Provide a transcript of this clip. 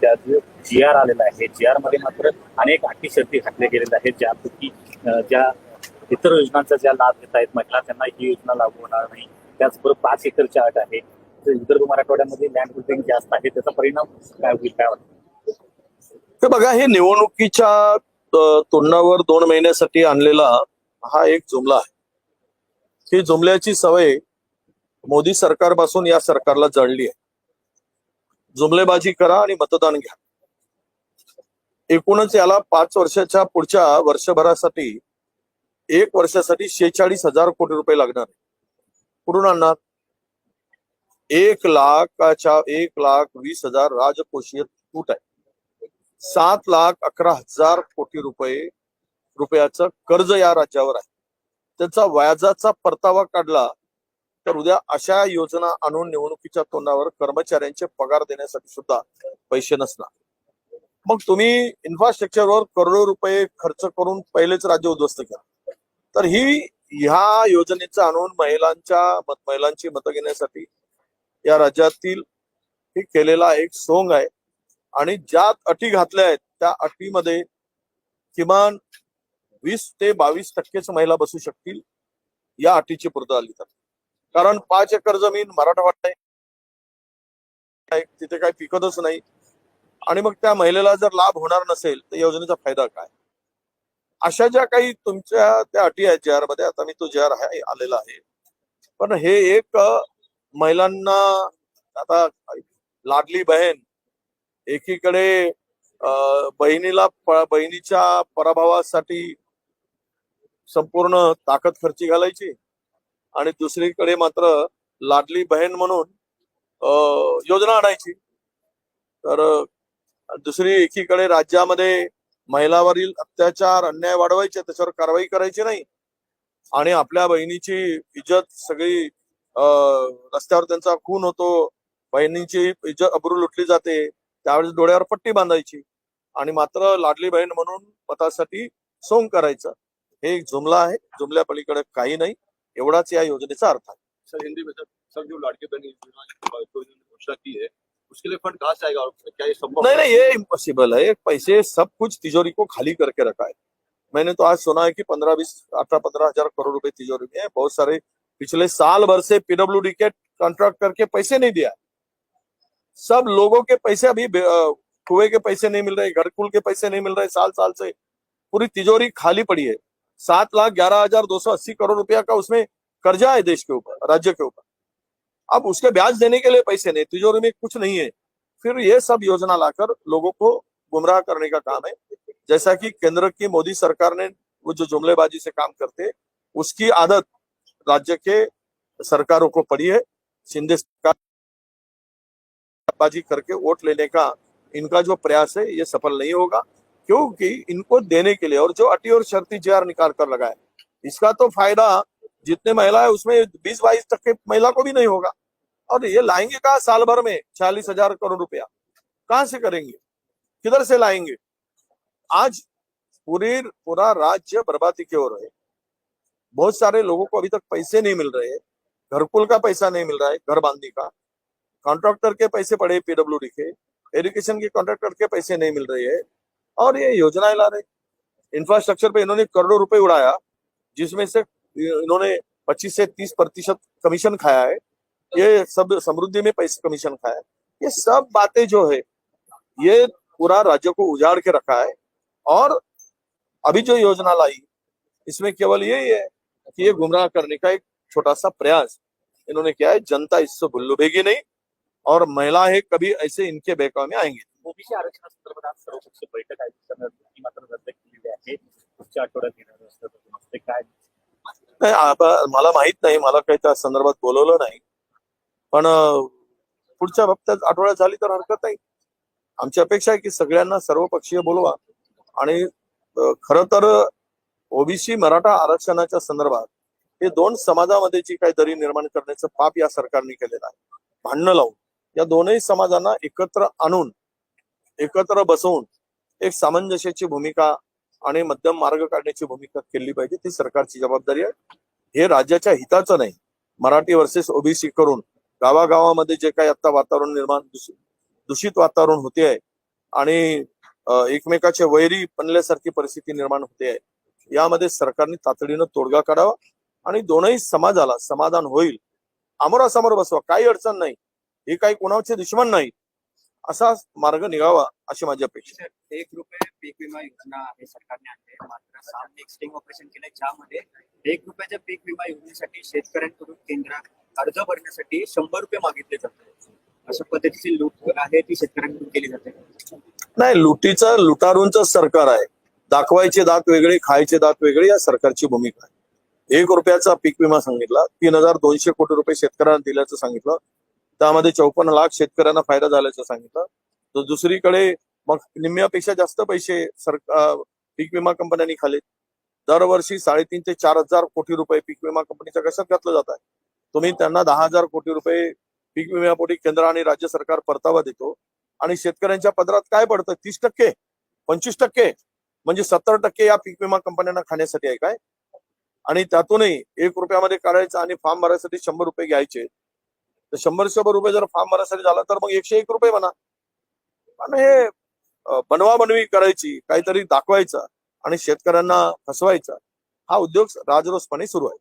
जी R आलेला आहे. जी आरमध्ये मात्र अनेक अटी शर्ती घातल्या गेलेल्या आहेत ज्यापैकी ज्या इतर योजनांचा ज्या लाभ घेत आहेत महिला त्यांना ही योजना लागू होणार नाही. त्याचबरोबर पाच एकरच्या अट आहे. तर विदर्भ मराठवाड्यामध्ये लँड होल्डिंग जास्त आहे. त्याचा परिणाम काय होईल काय वाटतं? तर बघा हे निवडणुकीच्या तोंडावर दोन महिन्यासाठी आणलेला हा एक जुमला आहे. ही जुमल्याची सवय मोदी सरकारपासून या सरकारला जळली आहे. जुमलेबाजी करा आणि मतदान घ्या. एकूणच याला पाच वर्षाच्या पुढच्या वर्षभरासाठी एक वर्षासाठी शेहेचाळीस हजार कोटी रुपये लागणार कुठून आणणार? एक लाखाच्या एक लाख वीस हजार राजकोषीय तूट आहे. सात लाख अकरा हजार कोटी रुपये रुपयाचं कर्ज या राज्यावर आहे. त्याचा व्याजाचा परतावा काढला तर उद्या अशा योजना आणून निवडणुकीच्या तोंडावर कर्मचाऱ्यांचे पगार देण्यासाठी सुद्धा पैसे नसणार. मग तुम्ही इन्फ्रास्ट्रक्चरवर करोडो रुपये खर्च करून पहिलेच राज्य उद्ध्वस्त केलं. तर ही ह्या योजनेचं आणून महिलांच्या मत महिलांची मतं घेण्यासाठी या राज्यातील हे केलेला एक सोंग आहे. आणि ज्या अटी घातल्या आहेत त्या अटीमध्ये किमान वीस ते बावीस टक्केच महिला बसू शकतील या अटीची पूर्तता आली तर. कारण पाच एकर जमीन मराठवाडा आहे. तिथे काही पिकतच नाही. आणि मग त्या महिलेला जर लाभ होणार नसेल तर योजनेचा फायदा काय? अशा ज्या काही तुमच्या त्या अटी आहेत जे आरमध्ये आता मी तो जे आर आहे आलेला आहे. पण हे एक महिलांना आता लाडली बहीण एकीकडे बहिणीला बहिणीच्या पराभवासाठी संपूर्ण ताकद खर्ची घालायची आणि दुसरीकडे मात्र लाडली बहीण म्हणून योजना आणायची. तर दुसरी एकीकडे राज्यामध्ये महिलावरील अत्याचार अन्याय वाढवायचे त्याच्यावर कारवाई करायची नाही. आणि आपल्या बहिणीची इज्जत सगळी रस्त्यावर त्यांचा खून होतो. बहिणीची इज्जत अब्रू लुटली जाते. त्यावेळेस डोळ्यावर पट्टी बांधायची. आणि मात्र लाडली बहीण म्हणून मतासाठी सोंग करायचं. हे एक जुमला आहे. जुमल्या पलीकडे काही नाही. एवढाच या योजनेचा अर्थ आहे. सर हिंदी में सर सर जो लड़के बहन घोषणा की है उसके लिए फंड कहाँ से आएगा और क्या ये संभव नहीं नहीं ये इम्पॉसिबल है। पैसे सब कुछ तिजोरी को खाली करके रखा है। मैंने तो आज सुना है कि पंद्रह बीस अठारह पंद्रह हज़ार करोड़ रुपए तिजोरी में है। बहुत सारे पिछले साल भर से पीडब्ल्यू डी के कॉन्ट्रैक्ट करके पैसे नहीं दिया सब लोगों के पैसे अभी कुएँ के पैसे नहीं मिल रहे घरकुल के पैसे नहीं मिल रहे साल साल से पूरी तिजोरी खाली पड़ी है। सात लाख ग्यारह हज़ार दो सौ अस्सी करोड़ रुपया का उसमें कर्जा है देश के ऊपर, राज्य के ऊपर। अब उसके ब्याज देने के लिए पैसे नहीं, तिजोरी में कुछ नहीं है। फिर ये सब योजना लाकर लोगों को गुमराह करने का काम है। जैसा कि केंद्र की मोदी सरकार ने वो जो जुमलेबाजी से काम करते उसकी आदत राज्य के सरकारों को पड़ी है। शिंदे सरकार करके वोट लेने का इनका जो प्रयास है, ये सफल नहीं होगा। क्योंकि इनको देने के लिए, और जो अटी और शर्ती जे निकाल कर लगाए, इसका तो फ़ायदा जितने महिला है, उसमें बीस बाईस टक्के महिला को भी नहीं होगा। और ये लाएँगे कहा साल भर में? चालीस हज़ार करोड़ रुपया। कहाँ से करेंगे? किधर से लाएँगे? आज पूरी, पूरा राज्य बर्बादी की ओर है। बहुत सारे लोगों को अभी तक पैसे नहीं मिल रहे घरकुल का पैसा नहीं मिल रहा है, घर बांधने का। कॉन्ट्रैक्टर के पैसे पड़े पीडब्ल्यू के। एजुकेशन के कॉन्ट्रैक्टर के पैसे नहीं मिल रहे हैं। और ये योजनाएँ ला रहे इंफ्रास्ट्रक्चर पे इन्होंने करोड़ों रुपए उड़ाया, जिसमें से इन्होंने 25 से 30 प्रतिशत कमीशन खाया है। ये सब समृद्धि में पैसे कमीशन खाया है। ये सब बातें जो है, ये पूरा राज्य को उजाड़ के रखा है। और अभी जो योजना लाई, इसमें केवल यही है कि ये गुमराह करने का एक छोटा सा प्रयास इन्होंने किया है। जनता इससे भुल्लुभेगी नहीं और महिला है कभी ऐसे इनके बहकावे में आएँगे। ओबीसी आरक्षणासंदर्भात आज सर्वपक्षीय बैठक आयोजित मात्र रद्द केलेली आहे. पुढच्या आठवड्यात घेणार असतं ते काय? नाही आता मला माहीत नाही. मला काही त्या संदर्भात बोलवलं नाही. पण पुढच्या हप्त्यात आठवड्यात झाली तर हरकत नाही. आमची अपेक्षा आहे की सगळ्यांना सर्वपक्षीय बोलवा. आणि खर तर ओबीसी मराठा आरक्षणाच्या संदर्भात हे दोन समाजामध्ये जी काही दरी निर्माण करण्याचं पाप या सरकारने केलेलं आहे. भांडणं लावून. या दोनही समाजांना एकत्र आणून एकत्र बसवून एक सामंजस्याची भूमिका आणि मध्यम मार्ग काढण्याची भूमिका केली पाहिजे ती सरकारची जबाबदारी आहे. हे राज्याच्या हिताचं नाही. मराठी वर्सेस ओबीसी करून गावागावामध्ये जे काही आता वातावरण निर्माण दूषित वातावरण होते आहे आणि एकमेकाचे वैरी बनल्यासारखी परिस्थिती निर्माण होते आहे यामध्ये सरकारने तातडीनं तोडगा काढावा आणि दोनही समाजाला समाधान होईल. आमोरासमोर बसवा काही अडचण नाही. हे काही कोणाचे दुश्मन नाही. असा मार्ग निघावा अशी माझी अपेक्षा आहे. एक रुपये पीक विमा योजना आहे सरकारने आणली मात्र सामने एक स्टिंग ऑपरेशन केलंय ज्यामध्ये एक रुपयाच्या पीक विमा योजनेसाठी शेतकऱ्यांकडून केंद्रात अर्ज भरण्यासाठी शंभर रुपये मागितले जातात. अशा पद्धतीची लूट आहे ती शेतकऱ्यांकडून केली जाते. नाही लुटीचं लुटारूंचं सरकार आहे. दाखवायचे दात वेगळे खायचे दात वेगळे या सरकारची भूमिका आहे. एक रुपयाचा पीक विमा सांगितला तीन हजार दोनशे कोटी रुपये शेतकऱ्यांना दिल्याचं सांगितलं त्यामध्ये चौपन्न लाख शेतकऱ्यांना फायदा झाल्याचं सांगितलं. तर दुसरीकडे मग निम्म्यापेक्षा जास्त पैसे सरकार पीक विमा कंपन्यांनी खाले दरवर्षी साडेतीन ते चार हजार कोटी रुपये पीक विमा कंपनीच्या कशात घातलं जात आहे? तुम्ही त्यांना दहा हजार कोटी रुपये पीक विम्यापोटी केंद्र आणि राज्य सरकार परतावा देतो. आणि शेतकऱ्यांच्या पदरात काय पडतं? तीस टक्के पंचवीस टक्के म्हणजे सत्तर टक्के या पीक विमा कंपन्यांना खाण्यासाठी आहे काय? आणि त्यातूनही एक रुपयामध्ये काढायचं आणि फॉर्म भरायसाठी शंभर रुपये घ्यायचे. तर शंभर शंभर रुपये जर फार्म भरासाठी झाला तर मग एकशे एक रुपये म्हणा. आणि हे बनवाबनवी करायची काहीतरी दाखवायचं आणि शेतकऱ्यांना फसवायचा हा उद्योग राजरोसपणे सुरू आहे.